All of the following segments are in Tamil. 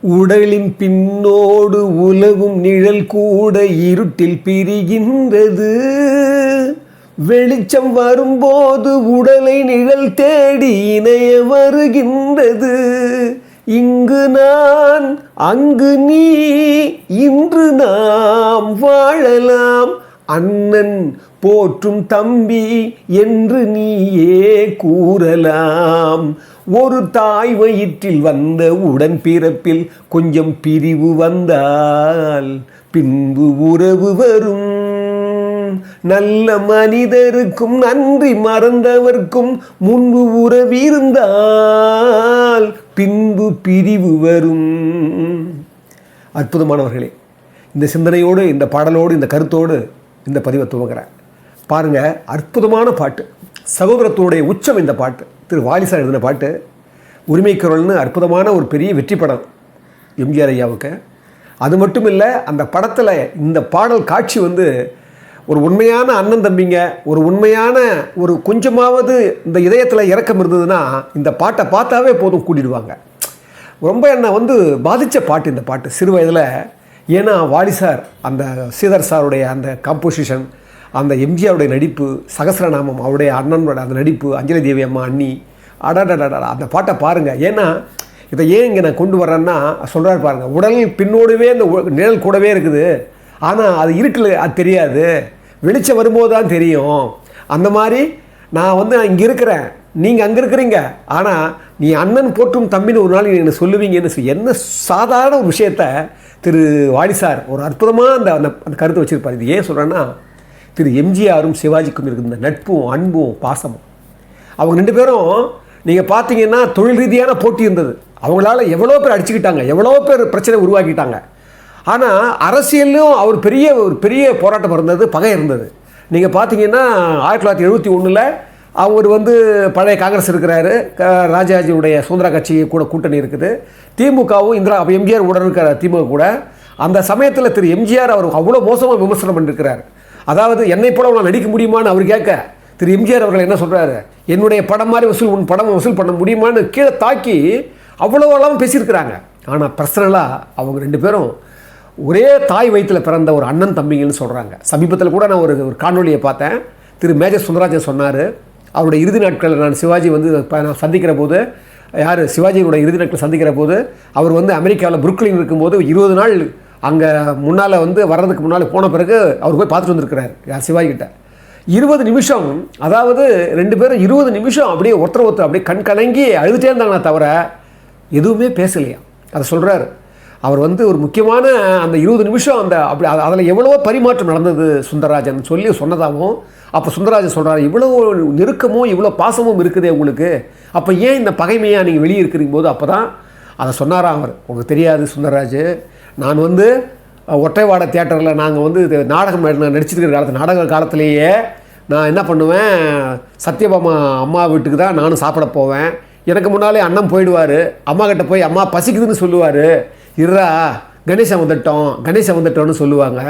உடலின் பின்னோடு உலகும் நிழல் கூட இருட்டில் பிரிகின்றது. வெளிச்சம் வரும்போது உடலை நிழல் தேடி இணைய வருகின்றது. இங்கு நான் அங்கு நீ இன்று நாம் வாழலாம். அண்ணன் போற்றும் தம்பி என்று நீயே கூறலாம். ஒரு தாய் வயிற்றில் வந்த உடன் பிறப்பில் கொஞ்சம் பிரிவு வந்தால் பின்பு உறவு வரும். நல்ல மனிதருக்கும் நன்றி மறந்தவர்க்கும் முன்பு உறவிருந்தால் பின்பு பிரிவு வரும். அற்புதமானவர்களே இந்த சிந்தனையோடு இந்த பாடலோடு இந்த கருத்தோடு இந்த பதிவை துவங்குறேன். பாருங்க அற்புதமான பாட்டு சகோதரத்தோடைய உச்சம் இந்த பாட்டு. திரு வாலிசா எழுதின பாட்டு உரிமைக்குரல்னு அற்புதமான ஒரு பெரிய வெற்றி படம் எம்ஜிஆர் ஐயாவுக்கு. அது மட்டும் இல்லை அந்த படத்தில் இந்த பாடல் காட்சி வந்து ஒரு உண்மையான அண்ணன் தம்பிங்க ஒரு உண்மையான ஒரு கொஞ்சமாவது இந்த இதயத்தில் இறக்கம் இருந்ததுன்னா இந்த பாட்டை பார்த்தாவே போதும் கூட்டிடுவாங்க ரொம்ப என்னை வந்து பாதித்த பாட்டு இந்த பாட்டு. சிறு வயதில் ஏன்னா வாலி சார் அந்த ஸ்ரீதர் சாருடைய அந்த காம்போசிஷன் அந்த எம்ஜிஆருடைய நடிப்பு சகசிரநாமம் அவருடைய அண்ணனோட அந்த நடிப்பு அஞ்சலி தேவி அம்மா அண்ணி அடடடடா அந்த பாட்டை பாருங்கள் ஏன்னா இதை ஏன் இங்கே நான் கொண்டு வரேன்னா சொல்கிறாரு பாருங்கள் உடல் பின்னோடவே இந்த நிழல் கூடவே இருக்குது ஆனால் அது இருட்டில் அது தெரியாது வெளிச்சம் வரும்போது தான் தெரியும் அந்த மாதிரி நான் வந்து இங்கே இருக்கிறேன் நீங்கள் அங்கே இருக்கிறீங்க ஆனால் நீ அண்ணன் போற்றும் தம்பின்னு ஒரு நாள் என்ன சொல்லுவீங்கன்னு சொல்லி என்ன சாதாரண ஒரு விஷயத்த திரு வாடி சார் ஒரு அற்புதமாக அந்த அந்த அந்த கருத்தை வச்சுருப்பார் இது ஏன் சொல்கிறேன்னா திரு எம்ஜிஆரும் சிவாஜிக்கும் இருக்கிற நட்பும் அன்பும் பாசமும். அவங்க ரெண்டு பேரும் நீங்கள் பார்த்தீங்கன்னா தொழில் ரீதியான போட்டி இருந்தது. அவங்களால எவ்வளோ பேர் அடிச்சுக்கிட்டாங்க எவ்வளோ பேர் பிரச்சனை உருவாக்கிட்டாங்க. ஆனால் அரசியல்லையும் அவர் பெரிய ஒரு பெரிய போராட்டம் இருந்தது பகை இருந்தது. நீங்கள் பார்த்தீங்கன்னா ஆயிரத்தி தொள்ளாயிரத்தி எழுபத்தி ஒன்றில் அவர் வந்து பழைய காங்கிரஸ் இருக்கிறாரு. க- ராஜாஜியுடைய சுதந்திர கட்சி கூட கூட்டணி இருக்குது. திமுகவும் இந்திரா எம்ஜிஆர் உடன் இருக்கிற திமுக கூட. அந்த சமயத்தில் திரு எம்ஜிஆர் அவர் அவ்வளோ மோசமாக விமர்சனம் பண்ணியிருக்கிறார் அதாவது என்னை போல உன்னால் நடிக்க முடியுமான்னு அவர் கேட்க திரு எம்ஜிஆர் அவர்கள் என்ன சொல்கிறாரு என்னுடைய படம் மாதிரி வசூல் உன் படம் வசூல் பண்ண முடியுமான்னு கீழே தாக்கி அவ்வளோ அளவு பேசியிருக்கிறாங்க. ஆனால் பர்சனலாக அவங்க ரெண்டு பேரும் ஒரே தாய் வயிற்றில் பிறந்த ஒரு அண்ணன் தம்பிங்கன்னு சொல்கிறாங்க சமீபத்தில் கூட நான் ஒரு ஒரு காணொலியை பார்த்தேன். திரு மேஜர் சுந்தராஜன் சொன்னார் அவருடைய இறுதி நாட்களில் நான் சிவாஜி வந்து நான் சந்திக்கிற போது யார்? சிவாஜியினுடைய இறுதி நாட்கள் சந்திக்கிற போது அவர் வந்து அமெரிக்காவில் புருக்லின் இருக்கும்போது இருபது நாள் அங்கே முன்னால் வந்து வர்றதுக்கு முன்னால் போன பிறகு அவர் போய் பார்த்துட்டு வந்திருக்கிறார் யார் கிட்ட. இருபது நிமிஷம் அதாவது ரெண்டு பேரும் இருபது நிமிஷம் அப்படியே ஒருத்தர் ஒருத்தர் அப்படியே கண் கலங்கி அழுதுட்டே இருந்தாங்களே தவிர எதுவுமே பேசலையா? அதை சொல்கிறார் அவர் வந்து ஒரு முக்கியமான அந்த இருபது நிமிஷம் அந்த அப்படி அதில் எவ்வளவோ பரிமாற்றம் நடந்தது சுந்தரராஜன் சொல்லி சொன்னதாகவும் அப்போ சுந்தரராஜன் சொல்கிறார் இவ்வளோ நெருக்கமும் இவ்வளோ பாசமும் இருக்குதே உங்களுக்கு. அப்போ ஏன் இந்த பகைமையாக நீங்கள் வெளியே இருக்கிறீங்க போது? அப்போ தான் அதை சொன்னாராம் அவர். உங்களுக்கு தெரியாது சுந்தரராஜ். நான் வந்து ஒற்றைவாட தேட்டரில் நாங்கள் வந்து இது நாடகம் நடிச்சிருக்கிற நடிச்சிட்டு இருக்கிற நாடக காலத்திலேயே நான் என்ன பண்ணுவேன் சத்யபாமா அம்மா வீட்டுக்கு தான் நானும் சாப்பிட போவேன். எனக்கு முன்னாலே அண்ணன் போயிடுவார். அம்மா கிட்ட போய் அம்மா பசிக்குதுன்னு சொல்லுவார். இருறா கணேசன் வந்துட்டோம் கணேசன் வந்துட்டோன்னு சொல்லுவாங்க.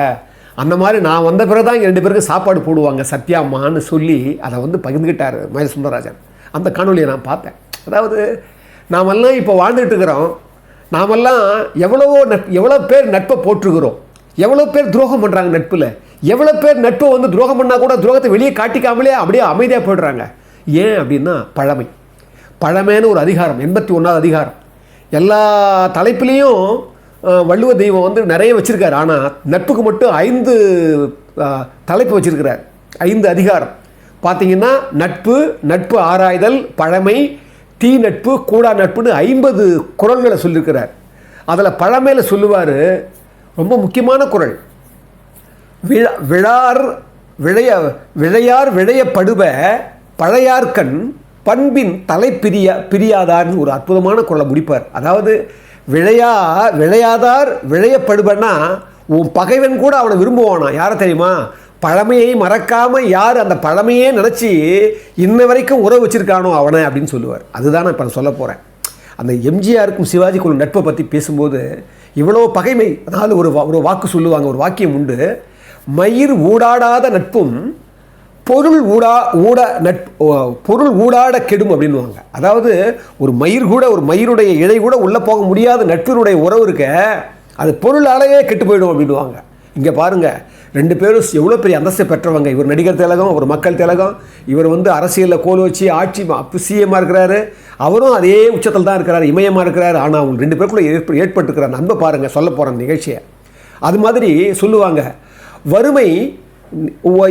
அந்த மாதிரி நான் வந்த பிறகு தான் இங்கே ரெண்டு பேருக்கு சாப்பாடு போடுவாங்க. சத்யாம்மான்னு சொல்லி அதை வந்து பகிர்ந்துக்கிட்டார் மய சுந்தரராஜன். அந்த காணொலியை நான் பார்த்தேன். அதாவது நாமெல்லாம் இப்போ வாழ்ந்துட்டு இருக்கிறோம். நாமெல்லாம் எவ்வளவோ நட் எவ்வளோ பேர் நட்பை போற்றுகிறோம். எவ்வளோ பேர் துரோகம் பண்ணுறாங்க நட்பில். எவ்வளோ பேர் நட்பை வந்து துரோகம் பண்ணால் கூட துரோகத்தை வெளியே காட்டிக்காமலே அப்படியே அமைதியாக போயிடுறாங்க. ஏன் அப்படின்னா பழமை. பழமைன்னு ஒரு அதிகாரம் எண்பத்தி ஒன்றாவது அதிகாரம். எல்லா தலைப்புலேயும் வள்ளுவ தெய்வம் வந்து நிறைய வச்சுருக்காரு. ஆனால் நட்புக்கு மட்டும் ஐந்து தலைப்பு வச்சுருக்கிறார். ஐந்து அதிகாரம். பார்த்தீங்கன்னா நட்பு நட்பு ஆராய்தல் பழமை தீ நட்பு கூடா நட்புன்னு ஐம்பது குரல்களை சொல்லியிருக்கிறார் அதில் பழமையில் சொல்லுவார் ரொம்ப முக்கியமான குரல். விழா விழார் விழைய விழையார் விழையப்படுவ பழையார்கண் பண்பின் தலை பிரியா பிரியாதார்னு ஒரு அற்புதமான குரலை முடிப்பார். அதாவது விழையா விழையாதார் விழையப்படுவன்னா உன் பகைவன் கூட அவனை விரும்புவானா? யாரை தெரியுமா? பழமையை மறக்காம யார் அந்த பழமையே நினச்சி இன்ன வரைக்கும் உறவு வச்சிருக்கானோ அவனை அப்படின்னு சொல்லுவார். அதுதான் நான் இப்போ நான் சொல்ல போகிறேன் அந்த எம்ஜிஆருக்கும் சிவாஜிக்கும் நட்பை பற்றி பேசும்போது இவ்வளோ பகைமை அதாவது ஒரு வா- ஒரு வாக்கு சொல்லுவாங்க ஒரு வாக்கியம் உண்டு. மயிர் ஊடாடாத நட்பும் பொருள் ஊடா ஊட நட் பொருள் ஊடாட கெடும் அப்படின்னுவாங்க. அதாவது ஒரு மயிர் கூட ஒரு மயிருடைய இழை கூட உள்ளே போக முடியாத நட்பினுடைய உறவு இருக்க அது பொருளாலேயே கெட்டு போயிடும் அப்படின்னுவாங்க. இங்கே பாருங்கள் ரெண்டு பேரும் எவ்வளோ பெரிய அந்தஸ்தை பெற்றவங்க. இவர் நடிகர் திலகம் ஒரு மக்கள் திலகம். இவர் வந்து அரசியலில் கோல் வச்சு ஆட்சி சிஎம்மாக இருக்கிறாரு. அவரும் அதே உச்சத்தில் தான் இருக்கிறார் இமயமாக இருக்கிறார். ஆனால் அவங்க ரெண்டு பேருக்குள்ளே ஏற்ப ஏற்பட்டுருக்கிறார் அன்பை பாருங்கள் சொல்ல போகிற நிகழ்ச்சியை. அது மாதிரி சொல்லுவாங்க வறுமை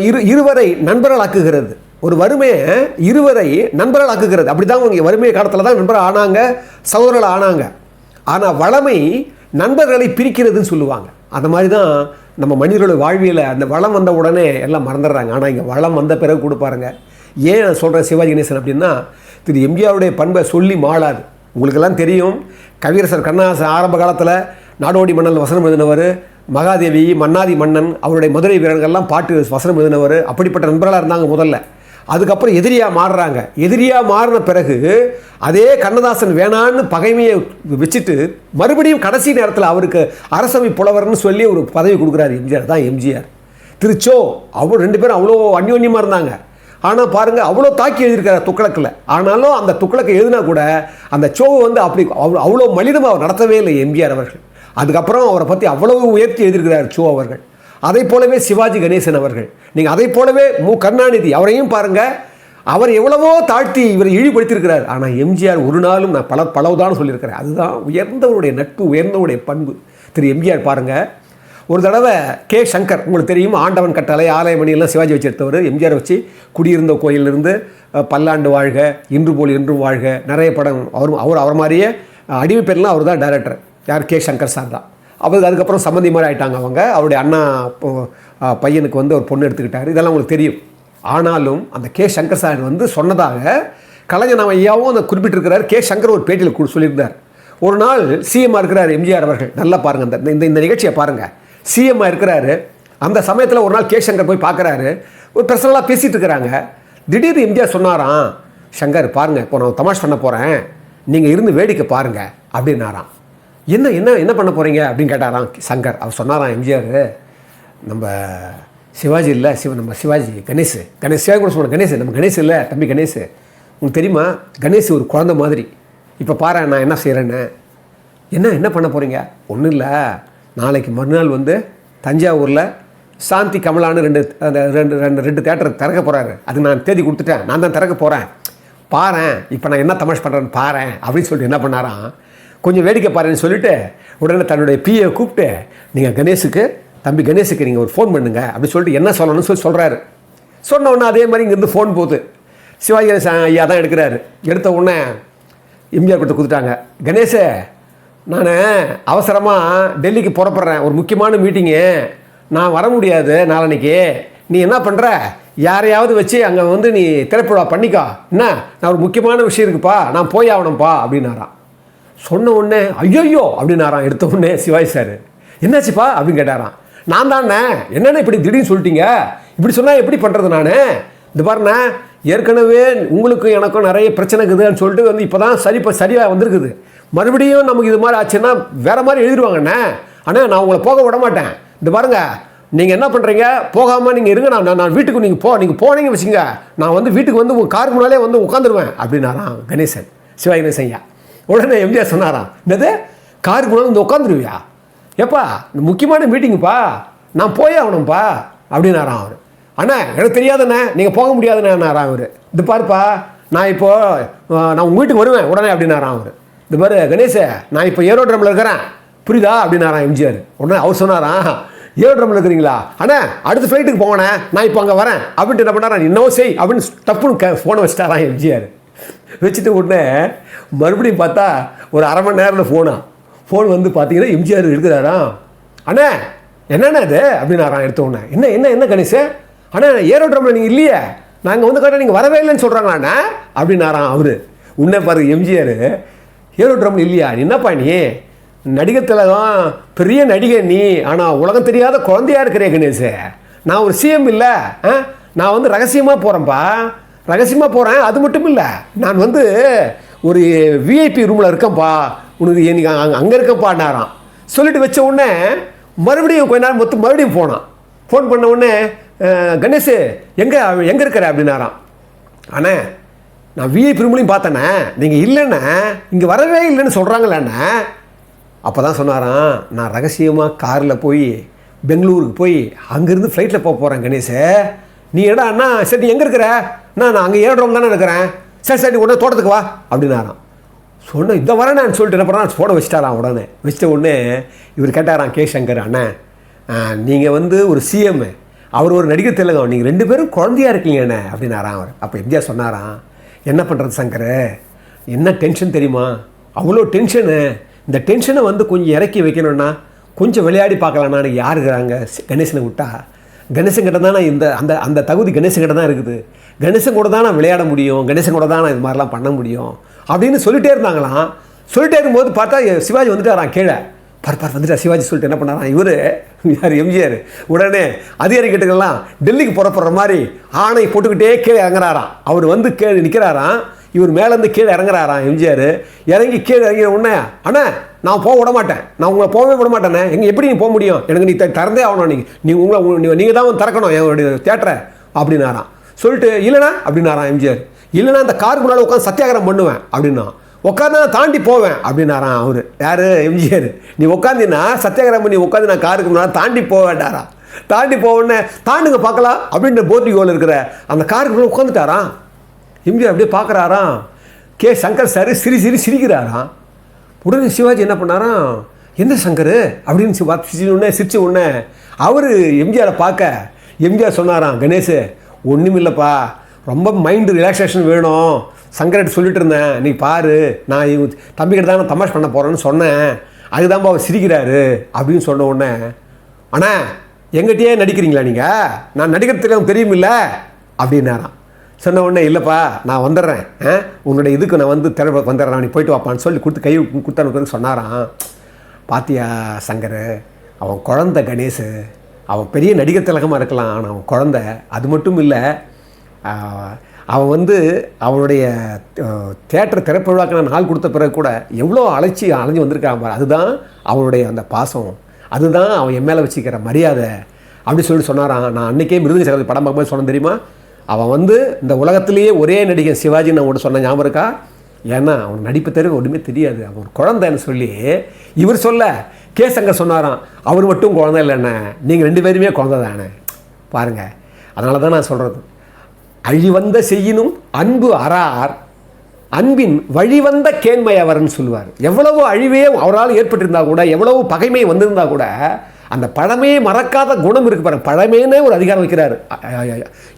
இரு இருவரை நண்பர்களாக்குகிறது. ஒரு வறுமையை இருவரை நண்பர்களாக்குகிறது. அப்படி தான் அவங்க வறுமை காலத்தில் தான் நண்பர்கள் ஆனாங்க சகோதரர்கள் ஆனாங்க. ஆனால் வளமை நண்பர்களை பிரிக்கிறதுன்னு சொல்லுவாங்க. அந்த மாதிரி தான் நம்ம மனிதர்களோட வாழ்வியல அந்த வளம் வந்த உடனே எல்லாம் மறந்துடுறாங்க. ஆனால் இங்கே வளம் வந்த பிறகு கொடுப்பாருங்க ஏன் நான் சொல்கிறேன் சிவாஜி கணேசன் அப்படின்னா திரு எம்ஜிஆருடைய பண்பை சொல்லி மாளாது. உங்களுக்கெல்லாம் தெரியும் கவியரசர் கண்ணாசன் ஆரம்ப காலத்தில் நாடோடி மன்னன் வசனம் எழுதினவர் மகாதேவி மன்னாதி மன்னன் அவருடைய மதுரை வீரர்கள்லாம் பாட்டு வசனம் எழுதினவர் அப்படிப்பட்ட நண்பர்களாக இருந்தாங்க முதல்ல. அதுக்கப்புறம் எதிரியாக மாறுறாங்க. எதிரியாக மாறின பிறகு அதே கண்ணதாசன் வேணான்னு பகைமையை வச்சுட்டு மறுபடியும் கடைசி நேரத்தில் அவருக்கு அரசவை புலவர்னு சொல்லி ஒரு பதவி கொடுக்குறாரு எம்ஜிஆர் தான் எம்ஜிஆர். திருச்சோ அவ்வளோ ரெண்டு பேரும் அவ்வளோ அந்யோன்யமாக இருந்தாங்க. ஆனால் பாருங்கள் அவ்வளோ தாக்கி எழுதியிருக்காரு துக்ளக்கில் ஆனாலும் அந்த துக்ளக்கை எழுதினா கூட அந்த சோவை வந்து அப்படி அவ்வளோ அவ்வளோ மலினமாக அவர் நடத்தவே இல்லை எம்ஜிஆர் அவர்கள். அதுக்கப்புறம் அவரை பற்றி அவ்வளவு உயர்த்தி எழுதியிருக்கிறார் சோ அவர்கள். அதை போலவே சிவாஜி கணேசன் அவர்கள். நீங்கள் அதை போலவே மு. கருணாநிதி அவரையும் பாருங்க. அவர் எவ்வளவோ தாழ்த்தி இவரை இழிவுபடுத்தியிருக்கிறார். ஆனால் எம்ஜிஆர் ஒரு நாளும் நான் பல பலவுதான் சொல்லியிருக்கிறேன். அதுதான் உயர்ந்தவருடைய நட்பு உயர்ந்தவருடைய பண்பு. திரு எம்ஜிஆர் பாருங்கள் ஒரு தடவை கே. சங்கர் உங்களுக்கு தெரியும் ஆண்டவன் கட்டளை ஆலயமணியெல்லாம் சிவாஜி வச்சிருத்தவர் எம்ஜிஆர் வச்சு குடியிருந்த கோயிலிருந்து பல்லாண்டு வாழ்க இன்று போல் இன்றும் வாழ்க. நிறைய படம் அவர் அவர் அவர் மாதிரியே அடிமை பேர்லாம் அவர் தான் டைரக்டர் யார்? கே. சங்கர் சார் தான். அவர் அதுக்கப்புறம் சம்மந்தி மாதிரி ஆகிட்டாங்க அவங்க. அவருடைய அண்ணா பையனுக்கு வந்து ஒரு பொண்ணு எடுத்துக்கிட்டார். இதெல்லாம் உங்களுக்கு தெரியும். ஆனாலும் அந்த கே சங்கர் சார் வந்து சொன்னதாக கலைஞர் நம்ம ஐயாவும் அந்த குறிப்பிட்டிருக்கிறார். கே சங்கர் ஒரு பேட்டியில் கூட சொல்லியிருந்தார். ஒரு நாள் சிஎம்மாக இருக்கிறார் எம்ஜிஆர் அவர்கள். நல்லா பாருங்கள் அந்த இந்த இந்த நிகழ்ச்சியை பாருங்கள் சிஎம்மாக இருக்கிறாரு. அந்த சமயத்தில் ஒரு நாள் கே சங்கர் போய் பார்க்குறாரு ஒரு பர்சனலாக பேசிகிட்டு இருக்கிறாங்க திடீர்னு எம்ஜிஆர் சொன்னாராம் சங்கர் பாருங்கள் இப்போ நான் தமாஷ் பண்ண போகிறேன் நீங்கள் இருந்து வேடிக்கை பாருங்கள் அப்படின்னாராம். என்ன என்ன என்ன பண்ண போகிறீங்க அப்படின்னு கேட்டாராம் சங்கர். அவர் சொன்னாராம் எம்ஜிஆர் நம்ம சிவாஜி இல்லை சிவ நம்ம சிவாஜி கணேஷ் கணேஷ் சிவாஜி கூட சொன்ன கணேஷ் நம்ம கணேஷ் இல்லை தம்பி கணேஷ். உங்களுக்கு தெரியுமா கணேஷ் ஒரு குழந்த மாதிரி. இப்போ பாரு நான் என்ன செய்கிறேன்னு என்ன என்ன பண்ண போகிறீங்க ஒன்றும் இல்லை. நாளைக்கு மறுநாள் வந்து தஞ்சாவூரில் சாந்தி கமலான்னு ரெண்டு அந்த ரெண்டு ரெண்டு ரெண்டு தேட்டர் திறக்க போகிறாரு அது நான் தேதி கொடுத்துட்டேன். நான் தான் திறக்க போகிறேன் பாரேன். இப்போ நான் என்ன தமாஷ் பண்ணுறேன்னு பாரேன். அப்படின்னு சொல்லிட்டு என்ன பண்ணாராம் கொஞ்சம் வேடிக்கை பாருன்னு சொல்லிட்டு உடனே தன்னுடைய பிஏ கூப்பிட்டு நீங்கள் கணேஷுக்கு தம்பி கணேஷுக்கு நீங்கள் ஒரு ஃபோன் பண்ணுங்க. அப்படின்னு சொல்லிட்டு என்ன சொல்லணும்னு சொல்லி சொல்கிறாரு சொன்ன உடனே அதே மாதிரி இங்கேருந்து ஃபோன் போகுது. சிவாஜி கணேசன் ஐயா தான் எடுக்கிறாரு. எடுத்த உடனே எம்ஜிஆர் கிட்ட கொடுத்துட்டாங்க. கணேஷே நான் அவசரமாக டெல்லிக்கு புறப்படுறேன். ஒரு முக்கியமான மீட்டிங்கு நான் வர முடியாது நாளன்னைக்கு. நீ என்ன பண்ணுற யாரையாவது வச்சு அங்கே வந்து நீ திரைப்படா பண்ணிக்கோ. என்ன? நான் ஒரு முக்கியமான விஷயம் இருக்குப்பா. நான் போய் ஆகணும்ப்பா அப்படின்னாராம். சொன்ன உடனே ஐயோயோ! அப்படின்னாராம் எடுத்த உடனே சிவாஜி சார். என்னாச்சுப்பா? அப்படின்னு கேட்டாராம். நான் தானே என்னென்ன இப்படி திடீர்னு சொல்லிட்டீங்க? இப்படி சொன்னால் எப்படி பண்ணுறது நான்? இந்த பாருண்ணே ஏற்கனவே உங்களுக்கும் எனக்கும் நிறைய பிரச்சனை இருக்குதுன்னு சொல்லிட்டு வந்து இப்போ தான் சரி இப்போ சரியாக வந்திருக்குது. மறுபடியும் நமக்கு இது மாதிரி ஆச்சுன்னா வேறு மாதிரி எழுதிடுவாங்கண்ணே. ஆனால் நான் உங்களை போக விட மாட்டேன். இந்த பாருங்க நீங்கள் என்ன பண்ணுறீங்க போகாமல் நீங்கள் இருங்க நான் நான் வீட்டுக்கு நீங்கள் போ நீங்கள் போனீங்க வச்சுங்க நான் வந்து வீட்டுக்கு வந்து உங்கள் காருக்கு முன்னாலே வந்து உட்காந்துருவேன் அப்படின்னாராம் கணேசன் சிவாய் கணேசன் ஐயா. உடனே எம்ஜிஆர் சொன்னாராம் என்னது? காருக்கு முன்னாடி வந்து உட்காந்துருவியா ஏப்பா இந்த முக்கியமான மீட்டிங்குப்பா. நான் போயே ஆகணும்ப்பா அப்படின்னாராம் அவர். அண்ணா எனக்கு தெரியாதுண்ணே. நீங்கள் போக முடியாதுண்ணாராம் அவர். இது பாருப்பா நான் இப்போ நான் உங்கள் வீட்டுக்கு வருவேன் உடனே. அப்படின்னாராம் அவர். இது பாரு கணேஷே நான் இப்போ ஏரோட்ரமில் இருக்கிறேன். புரியுதா? அப்படின்னாராம் எம்ஜிஆர். உடனே அவர் சொன்னாராம் ஏரோட்ரமில் இருக்கிறீங்களா? அண்ணா அடுத்த ஃப்ளைட்டுக்கு போனேன் நான் இப்போ அங்கே வரேன். அப்படின்ட்டு என்ன பண்ணாரா இன்னும் செய். அப்படின்னு டப்புன்னு க ஃபோனை வச்சிட்டாரான் எம்ஜிஆர். வச்சுட்டு உடனே மறுபடியும் பார்த்தா ஒரு அரை மணி நேரத்தில் ஃபோனா ஃபோன் வந்து பார்த்தீங்கன்னா எம்ஜிஆர் எடுக்கிறாராம் அண்ணே என்னண்ணே இது? அப்படின்னாராம் எடுத்த உடனே. என்ன என்ன என்ன கணேஷ்? அண்ணா ஏரோட்ரமில் நீங்கள் இல்லையே? நாங்கள் வந்து கேட்டால் நீங்கள் வரவே இல்லைன்னு சொல்கிறாங்களாண்ணே அப்படின்னாராம் அவர். உன்னை பாரு எம்ஜிஆர் ஏரோட்ரமில் இல்லையா? என்னப்பா நீ? நடிகத்தில் தான் பெரிய நடிகை நீ. ஆனால் உலகம் தெரியாத குழந்தையா இருக்கிறே கணேஷ். நான் ஒரு சிஎம் இல்லை ஆ? நான் வந்து ரகசியமாக போகிறேன்ப்பா ரகசியமாக போகிறேன் அது மட்டும் இல்லை நான் வந்து ஒரு விஐபி ரூமில் இருக்கேன்ப்பா உனக்கு எனக்கு அங்கே அங்கே நேரம் சொல்லிட்டு வச்ச உடனே மறுபடியும் கொஞ்ச நேரம் மொத்தம் மறுபடியும் போனான். ஃபோன் பண்ண உடனே கணேஷு கணேஷ் எங்கே எங்கே இருக்கிற? அப்படின்னாராம். அண்ணே நான் விஐபி ரூம்லையும் பார்த்தேண்ணே நீங்கள் இல்லைண்ணே. இங்கே வரவே இல்லைன்னு சொல்கிறாங்களேண்ணே அப்போ தான் சொன்னாராம் நான் ரகசியமாக காரில் போய் பெங்களூருக்கு போய் அங்கேருந்து ஃப்ளைட்டில் போக போகிறேன் கணேஷ் நீ எடா அண்ணா சரி நீ எங்கே இருக்கிற? அண்ணா நான் அங்கே ஏழு தானே இருக்கிறேன். சரி சரி உடனே தோட்டத்துக்கு வா அப்படின்னாராம். சொன்ன இந்த வரேன் நான் சொல்லிட்டு என்ன பண்ணா ஃபோனை வச்சிட்டாராம் உடனே. வச்சிட்ட உடனே இவர் கேட்டாராம் கே. சங்கர் அண்ணன் நீங்கள் வந்து ஒரு சிஎம் அவர் ஒரு நடிகர் தெலுங்கம் நீங்கள் ரெண்டு பேரும் குழந்தையா இருக்கீங்க அண்ணே அப்படின்னாராம் அவர். அப்போ எம்ஜிஆர் சொன்னாராம் என்ன பண்ணுறது சங்கர்? என்ன டென்ஷன் தெரியுமா? அவ்வளோ டென்ஷனு இந்த டென்ஷனை வந்து கொஞ்சம் இறக்கி வைக்கணும்னா கொஞ்சம் விளையாடி பார்க்கலாம்னா யார் இருக்கிறாங்க? கணேசனை விட்டா கணேசன் கிட்ட தானே இந்த அந்த அந்த தகுதி கணேசன் கிட்ட தான் இருக்குது. கணேசன் கூட தான் நான் விளையாட முடியும் கணேசன் கூட தான் நான் இது மாதிரிலாம் பண்ண முடியும். அப்படின்னு சொல்லிட்டே இருந்தாங்களாம். சொல்லிட்டே இருக்கும்போது பார்த்தா சிவாஜி வந்துட்டாராம் கீழே. பார் பார் வந்துட்டா சிவாஜி சொல்லிட்டு என்ன பண்ணாராம்? இவர் யார் எம்ஜிஆர். உடனே அதிகாரிகிட்டலாம் டெல்லிக்கு புறப்படுற மாதிரி ஆணை போட்டுக்கிட்டே கீழே இறங்குறாராம். அவர் வந்து கீழே நிற்கிறாராம் இவர் மேலேருந்து கீழே இறங்குறாராம் எம்ஜிஆர். இறங்கி கீழே இறங்கின உடனே அண்ணா நான் போக விட மாட்டேன். நான் உங்களை போகவே விட மாட்டேனே. எங்கே எப்படி நீ போக முடியும்? எனக்கு நீ திறந்தே ஆகணும் நீங்கள் நீ உங்களை நீங்கள் தான் திறக்கணும் என்னுடைய தேட்டரை அப்படின்னாராம். சொல்லிட்டு இல்லைண்ணா அப்படின்னாராம் எம்ஜிஆர். இல்லைனா அந்த காருக்கு முன்னால் உட்காந்து சத்தியாகிரம் பண்ணுவேன் அப்படின்னா உட்காந்து நான் தாண்டி போவேன் அப்படின்னாராம் அவர். யார் எம்ஜிஆர்? நீ உட்காந்தினா சத்தியாகிரம் பண்ணி உட்காந்து நான் காருக்கு முன்னால் தாண்டி போவேண்டாரா தாண்டி போவேன்னே தாண்டுங்க பார்க்கலாம் அப்படின்ற போர்டிகோவில் இருக்கிற அந்த காருக்குள்ளே உட்காந்துட்டாராம் எம்ஜிஆர் அப்படியே பார்க்குறாராம். கே. சங்கர் சார் சிரி சிரி சிரிக்கிறாராம். உடனே சிவாஜி என்ன பண்ணாராம்? என்ன சங்கர்? அப்படின்னு சி- பார்த்து உடனே சிரிச்சு உடனே அவர் எம்ஜிஆரை பார்க்க எம்ஜிஆர் சொன்னாராம் கணேஷ் ஒன்றுமில்லப்பா ரொம்ப மைண்டு ரிலாக்ஸேஷன் வேணும். சங்கர்கிட்ட சொல்லிட்டு இருந்தேன். நீ பாரு நான் இவ- தம்பிக்கிட்ட தான் நான் தமாஷ் பண்ண போகிறேன்னு சொன்னேன். அதுதான்ப்பா அவர் சிரிக்கிறாரு. அப்படின்னு சொன்ன உடனே அண்ணா எங்கிட்டயே நடிக்கிறீங்களா நீங்கள் நான் நடிக்கிறதுக்கு தெரியுமில்ல? அப்படின்னாராம். சொன்ன உடனே இல்லைப்பா நான் வந்துடுறேன். ஆ? உன்னுடைய இதுக்கு நான் வந்து திரை வந்துடுறேன். நீ போயிட்டு வாப்பான்னு சொல்லி கொடுத்து கை கொடுத்தான்னு சொன்னாராம். பாத்தியா சங்கர்? அவன் குழந்த கணேஷ் அவன் பெரிய நடிகர் திலகமாக இருக்கலாம் ஆனால் அவன் குழந்த. அது மட்டும் இல்லை அவன் வந்து அவனுடைய தேட்டர் திறப்பு விழாக்கான நான் நாள் கொடுத்த பிறகு கூட எவ்வளோ அழைச்சி அலைஞ்சு வந்திருக்கான் பாரு. அதுதான் அவனுடைய அந்த பாசம். அதுதான் அவன் என் மேலே வச்சுக்கிற மரியாதை. அப்படி சொல்லி சொன்னாரான் நான் அன்றைக்கே மிருதங்க சக்கரவர்த்தி படம் பார்க்கும்போது சொன்னேன் தெரியுமா? அவன் வந்து இந்த உலகத்திலேயே ஒரே நடிகன் சிவாஜி நான் உன்கிட்ட சொன்ன ஞாபகம் இருக்கா? ஏன்னா அவன் நடிப்பு தெரிவு ஒன்றுமே தெரியாது. அவன் ஒரு குழந்தைன்னு சொல்லி இவர் சொல்ல கே சங்கர் சொன்னாராம் அவர் மட்டும் குழந்தை இல்லைண்ணே நீங்கள் ரெண்டு பேருமே குழந்தை தானே. பாருங்கள் அதனால தான் நான் சொல்கிறது அழிவந்த செய்யினும் அன்பு அறார் அன்பின் வழிவந்த கேண்மை அவர்னு சொல்லுவார். எவ்வளவோ அழிவே அவரால் ஏற்பட்டிருந்தா கூட எவ்வளவு பகைமை வந்திருந்தா கூட அந்த பழமையை மறக்காத குணம் இருக்கு பாருங்க. பழமைன்னே ஒரு அதிகாரம் வைக்கிறாரு.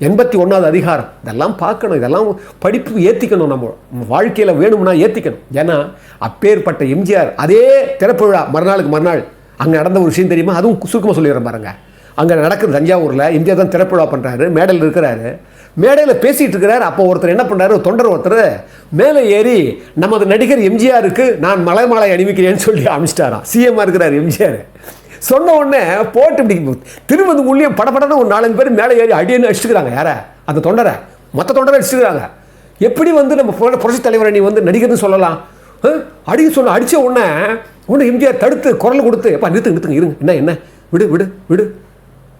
எண்பத்தி ஒன்றாவது அதிகாரம். இதெல்லாம் பார்க்கணும். இதெல்லாம் படிப்பு ஏற்றிக்கணும் நம்ம. வாழ்க்கையில் வேணும்னா ஏற்றிக்கணும் ஏன்னா அப்பேற்பட்ட எம்ஜிஆர் அதே திறப்பு விழா மறுநாளுக்கு மறுநாள் அங்கே நடந்த ஒரு விஷயம் தெரியுமா? அதுவும் சுருக்கமாக சொல்லிடுறேன் பாருங்க. அங்கே நடக்குது தஞ்சாவூரில். இந்தியா தான் திறப்பு விழா பண்ணுறாரு மேடையில் இருக்கிறாரு. மேடையில் பேசிகிட்டு இருக்கிறார். அப்போ ஒருத்தர் என்ன பண்ணுறாரு தொண்டர் ஒருத்தர் மேலே ஏறி நமது நடிகர் எம்ஜிஆருக்கு நான் மலை மாலை அணிவிக்கிறேன்னு சொல்லி அமிச்சிட்டாராம் சிஎம்மாக இருக்கிறார் எம்ஜிஆர். சொன்ன உடனே போட்டு இப்படி திரும்ப வந்து உள்ளே படபடன்னு ஒரு நாலஞ்சு பேர் மேலே ஏறி அடின்னு அடிச்சுக்கிறாங்க. யாரை? அந்த தொண்டரை. மற்ற தொண்டரை அடிச்சுக்கிறாங்க. எப்படி வந்து நம்ம புரட்சி தலைவரை நீ வந்து நடிகர்னு சொல்லலாம்? அஹ், அடிக்க சொல்ல அடித்த உடனே உடனே எம்ஜிஆர் தடுத்து குரல் கொடுத்து எப்பா நிறுத்து நிறுத்துங்க இருங்க. என்ன என்ன? விடு விடு விடு.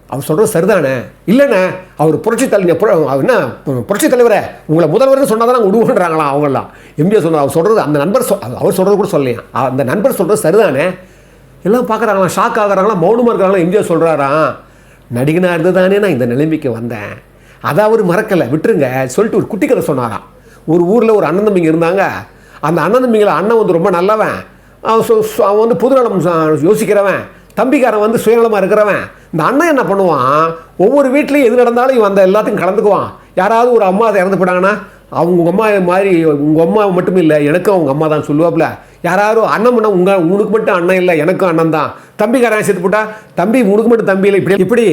அவர் சொல்கிறது சரிதானே? இல்லைண்ணே அவர் புரட்சி தலைவர் என்ன புரட்சி தலைவரை உங்களை முதல்வர்னு சொன்னால் தான் விடுவோன்றாங்களாம் அவங்கெல்லாம். எம்ஜிஆர் சொன்னார் அவர் சொல்கிறது அந்த நண்பர் சொ அவர் சொல்கிறது கூட சொல்லலையா அந்த நண்பர் சொல்கிறது சரிதானே? எல்லாம் பார்க்குறாங்களா? ஷாக் ஆகிறாங்களா? மௌனமாக இருக்கிறாங்களா எம்ஜிஆர் சொல்கிறாரா நடிகனாக இருந்து தானே நான் இந்த நிலைமைக்கு வந்தேன். அதை அவர் மறக்கலை. விட்டுருங்க. சொல்லிட்டு ஒரு குட்டி கதை சொன்னாராம். ஒரு ஊரில் ஒரு அண்ணன் தம்பிங்க இருந்தாங்க. அந்த அண்ணன் தம்பிங்களை அண்ணன் வந்து ரொம்ப நல்லவன். அவன் சொ- அவன் வந்து புதுநலம் யோசிக்கிறவன். தம்பிக்காரன் வந்து சுயநலமாக இருக்கிறவன். இந்த அண்ணன் என்ன பண்ணுவான்? ஒவ்வொரு வீட்லேயும் எது நடந்தாலும் இவன் அந்த எல்லாத்தையும் கலந்துக்குவான். யாராவது ஒரு அம்மா அதை இறந்து போயிட்டாங்கன்னா அவங்க உங்கள் அம்மா மாதிரி உங்கள் அம்மா மட்டும் இல்லை எனக்கும் அவங்க அம்மா தான் சொல்லுவாப்புல. யாராரும் அண்ணன் பண்ண உங்கள் உனக்கு மட்டும் அண்ணன் இல்லை எனக்கும் அண்ணன் தான். தம்பிக்காரன் சேர்த்து போட்டா தம்பி உனக்கு மட்டும் தம்பி இல்லை. இப்படி இப்படி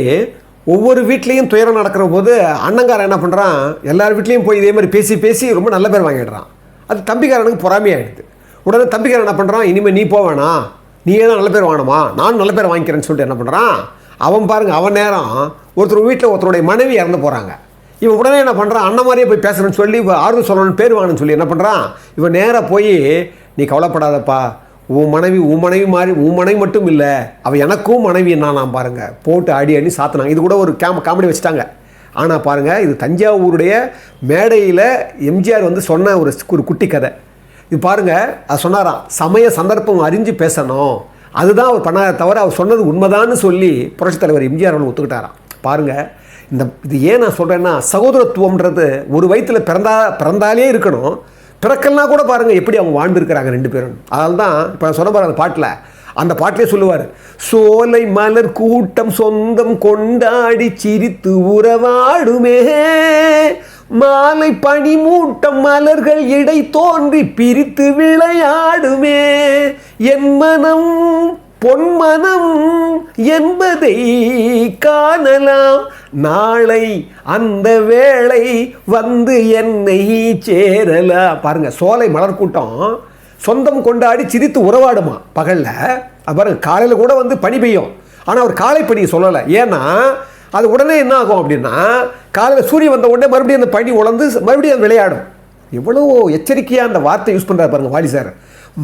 ஒவ்வொரு வீட்லேயும் துயரம் நடக்கிற போது அண்ணங்காரன் என்ன பண்ணுறான் எல்லார் வீட்லேயும் போய் இதே மாதிரி பேசி பேசி ரொம்ப நல்ல பேர் வாங்கிடுறான். அது தம்பிக்காரனுக்கு பொறாமையாகிடுது உடனே தம்பிக்காரன் என்ன பண்ணுறான் இனிமேல் நீ போவேணா நீயே தான் நல்ல பேர் வாங்கணுமா? நானும் நல்ல பேர் வாங்கிக்கிறேன்னு சொல்லிட்டு என்ன பண்ணுறான் அவன் பாருங்க அவன் நேரம். ஒருத்தர் வீட்டில் ஒருத்தருடைய மனைவி இறந்து போகிறாங்க இவன் உடனே என்ன பண்ணுறான் அண்ணன் மாதிரியே போய் பேசுகிறேன்னு சொல்லி இப்போ ஆறுதல் சொல்லணும்னு பேர் வாங்கணும்னு சொல்லி என்ன பண்ணுறான் இவன் நேராக போய் நீ கவலைப்படாதப்பா. உன் மனைவி உன் மனைவி மாதிரி உன் மனைவி மட்டும் இல்லை. அவள் எனக்கும் மனைவி நான் பாருங்க. போட்டு அடி அடி சாத்தினாங்க. இது கூட ஒரு கேம் காமெடி வச்சுட்டாங்க. ஆனால் பாருங்கள் இது தஞ்சாவூருடைய மேடையில் எம்ஜிஆர் வந்து சொன்ன ஒரு ஒரு குட்டி கதை. இது பாருங்கள் அது சொன்னாராம் சமய சந்தர்ப்பம் அறிஞ்சு பேசணும். அதுதான் அவர் பண்ணாத தவிர அவர் சொன்னது உண்மைதான்னு சொல்லி புரட்சித் தலைவர் எம்ஜிஆர் அவர்கள் ஒத்துக்கிட்டாராம். பாருங்கள் இந்த இது ஏன் நான் சொல்கிறேன்னா சகோதரத்துவம்ன்றது ஒரு வயிற்றில் பிறந்தா பிறந்தாலே இருக்கணும். பிறக்கலனா கூட பாருங்கள் எப்படி அவங்க வாழ்ந்துருக்கிறாங்க ரெண்டு பேரும். அதனால தான் இப்போ சொன்ன பாரு அந்த பாட்டில். அந்த பாட்டிலே சொல்லுவார் சோலை மலர் கூட்டம் சொந்தம் கொண்டாடி சிரித்து உறவாடுமே. மாலை பனிமூட்டம் மலர்கள் இடை தோன்றி பிரித்து விளையாடுமே. என் மனம் பொன்மனம் என்பதை காணலாம். நாளை அந்த வேளை வந்து என்னை சேரலாம் பாருங்க சோலை மலர் கூட்டம் சொந்தம் கொண்டாடி சிரித்து உறவாடுமா? பகலில். பாருங்க காலையில் கூட வந்து பனி பெய்யும். ஆனால் அவர் காலை பனியை சொல்லலை. ஏன்னா அது உடனே என்ன ஆகும் அப்படின்னா காலையில் சூரியன் வந்த உடனே மறுபடியும் அந்த பனி உழந்து மறுபடியும் அது விளையாடும். எவ்வளோ எச்சரிக்கையாக அந்த வார்த்தை யூஸ் பண்ணுறாரு பாருங்க வாலி சார்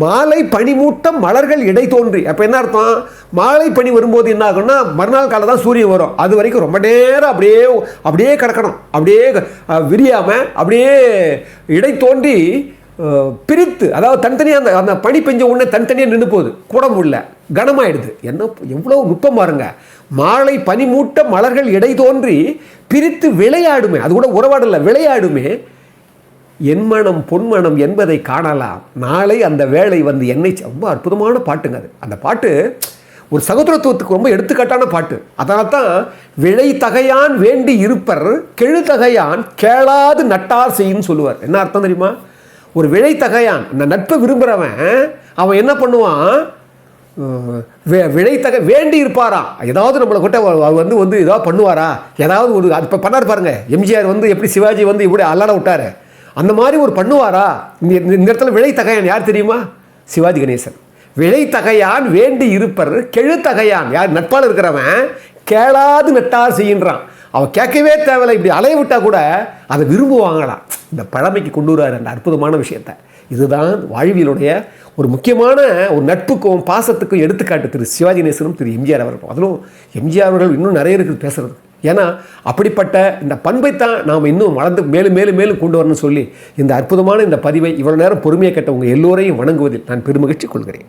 மாலை பனிமூட்டம் மலர்கள் இடை தோன்றி. அப்போ என்ன அர்த்தம்? மாலை பனி வரும்போது என்ன ஆகும்னா மறுநாள் காலை தான் சூரியன் வரும். அது வரைக்கும் ரொம்ப நேரம் அப்படியே அப்படியே கிடக்கணும். அப்படியே விரியாமல் அப்படியே இடை தோன்றி பிரித்து அதாவது தனித்தனியாக அந்த அந்த பனி பெஞ்ச உடனே தனித்தனியாக நின்று போகுது. கூட முடியல. கனமாயிடுது. என்ன எவ்வளோ நுட்பம் பாருங்க. மாலை பனிமூட்ட மலர்கள் இடை தோன்றி பிரித்து விளையாடுமே. அது கூட உறவாடலை விளையாடுமே. என்மனம் பொன்மனம் என்பதை காணலாம். நாளை அந்த வேலை வந்து என்னை ரொம்ப அற்புதமான பாட்டுங்க அது. அந்த பாட்டு ஒரு சகோதரத்துவத்துக்கு ரொம்ப எடுத்துக்காட்டான பாட்டு. அதனால தான் விளை தகையான் வேண்டி இருப்பர் கெழுதகையான் கேளாது நட்டார் செய்யும் சொல்லுவார். என்ன அர்த்தம் தெரியுமா? ஒரு விளை தகையான் இந்த நட்பை விரும்புகிறவன் அவன் என்ன பண்ணுவான்? அஹ் வேண்டி இருப்பாரா? ஏதாவது நம்மளை கிட்ட அவர் வந்து வந்து ஏதாவது பண்ணுவாரா? ஏதாவது ஒரு அது இப்போ பண்ணார் பாருங்கள் எம்ஜிஆர் வந்து எப்படி சிவாஜி வந்து இப்படி அல்லாட விட்டாரு. அந்த மாதிரி ஒரு பண்ணுவாரா? இந்த இந்த- இடத்துல இடத்துல விழைத்தகையான் யார் தெரியுமா? சிவாஜி கணேசன். விழைத்தகையான் வேண்டி இருப்பர் கெழுத்தகையான். யார்? நட்பால் இருக்கிறவன். கேளாது நட்டார் செய்கின்றான். அவன் கேட்கவே தேவையில்லை. இப்படி அலைய விட்டால் கூட அதை விரும்புவாங்களாம் இந்த பழமைக்கு கொண்டு வராரு அந்த அற்புதமான விஷயத்தை. இதுதான் வாழ்வியலுடைய ஒரு முக்கியமான ஒரு நட்புக்கும் பாசத்துக்கும் எடுத்துக்காட்டு திரு சிவாஜி நேசனும் திரு எம்ஜிஆர் அவர்களும். அதிலும் எம்ஜிஆர் அவர்கள் இன்னும் நிறைய இருக்குது பேசுகிறது ஏன்னா அப்படிப்பட்ட இந்த பண்பைத்தான் நாம் இன்னும் வளர்ந்து மேலும் மேலும் மேலும் கொண்டு வரணும்னு சொல்லி இந்த அற்புதமான இந்த பதிவை இவ்வளோ நேரம் பொறுமையை கேட்ட உங்கள் எல்லோரையும் வணங்குவதில் நான் பெருமகிழ்ச்சி கொள்கிறேன்.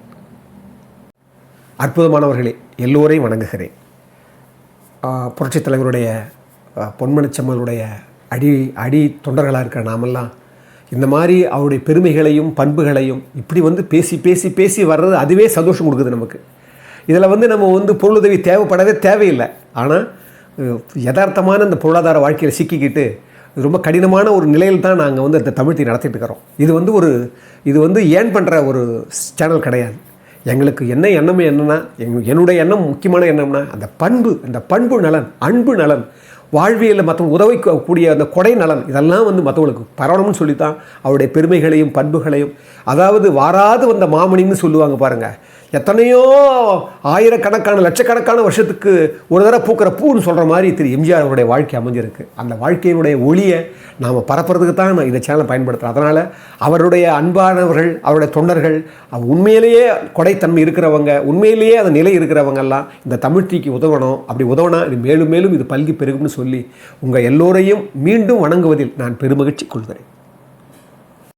அற்புதமானவர்களே எல்லோரையும் வணங்குகிறேன். புரட்சித் தலைவருடைய பொன்மனச்செம்மலுடைய அடி அடி தொண்டர்களாக இருக்கிற நாமெல்லாம் இந்த மாதிரி அவருடைய பெருமைகளையும் பண்புகளையும் இப்படி வந்து பேசி பேசி பேசி வர்றது அதுவே சந்தோஷம் கொடுக்குது நமக்கு. இதில் வந்து நம்ம வந்து பொருளுதவி தேவைப்படவே தேவையில்லை. ஆனால் யதார்த்தமான இந்த பொருளாதார வாழ்க்கையில் சிக்கிக்கிட்டு ரொம்ப கடினமான ஒரு நிலையில் தான் நாங்கள் வந்து இந்த தமிழ்த்தி நடத்திட்டு இருக்கிறோம். இது வந்து ஒரு இது வந்து ஏன் பண்ணுற ஒரு சேனல் கிடையாது. எங்களுக்கு என்ன எண்ணம் என்னென்னா எங்க- என்னுடைய எண்ணம் முக்கியமான எண்ணம்னா அந்த பண்பு அந்த பண்பு நலன் அன்பு நலன் வாழ்வியலில் மற்றவங்க உதவிக்கக்கூடிய அந்த கொடை நலன் இதெல்லாம் வந்து மற்றவங்களுக்கு பரவணும்னு சொல்லி தான் அவருடைய பெருமைகளையும் பண்புகளையும் அதாவது வாராது வந்த மாமணின்னு சொல்லுவாங்க பாருங்கள் எத்தனையோ ஆயிரக்கணக்கான லட்சக்கணக்கான வருஷத்துக்கு ஒரு தடவை பூக்கிற பூன்னு சொல்கிற மாதிரி திரு எம்ஜிஆர் அவருடைய வாழ்க்கை அமைஞ்சிருக்கு. அந்த வாழ்க்கையினுடைய ஒளியை நாம் பரப்புறதுக்கு தான் நான் இந்த சேனலை பயன்படுத்துகிறேன் அதனால் அவருடைய அன்பானவர்கள் அவருடைய தொண்டர்கள் உண்மையிலேயே கொடைத்தன்மை இருக்கிறவங்க உண்மையிலேயே அந்த நிலை இருக்கிறவங்க எல்லாம் இந்த தமிழ்ச்சிக்கு உதவணும். அப்படி உதவினா இது மேலும் மேலும் இது பல்கி பெருகும்னு சொல்லி உங்கள் எல்லோரையும் மீண்டும் வணங்குவதில் நான் பெருமகிழ்ச்சி கொள்கிறேன்.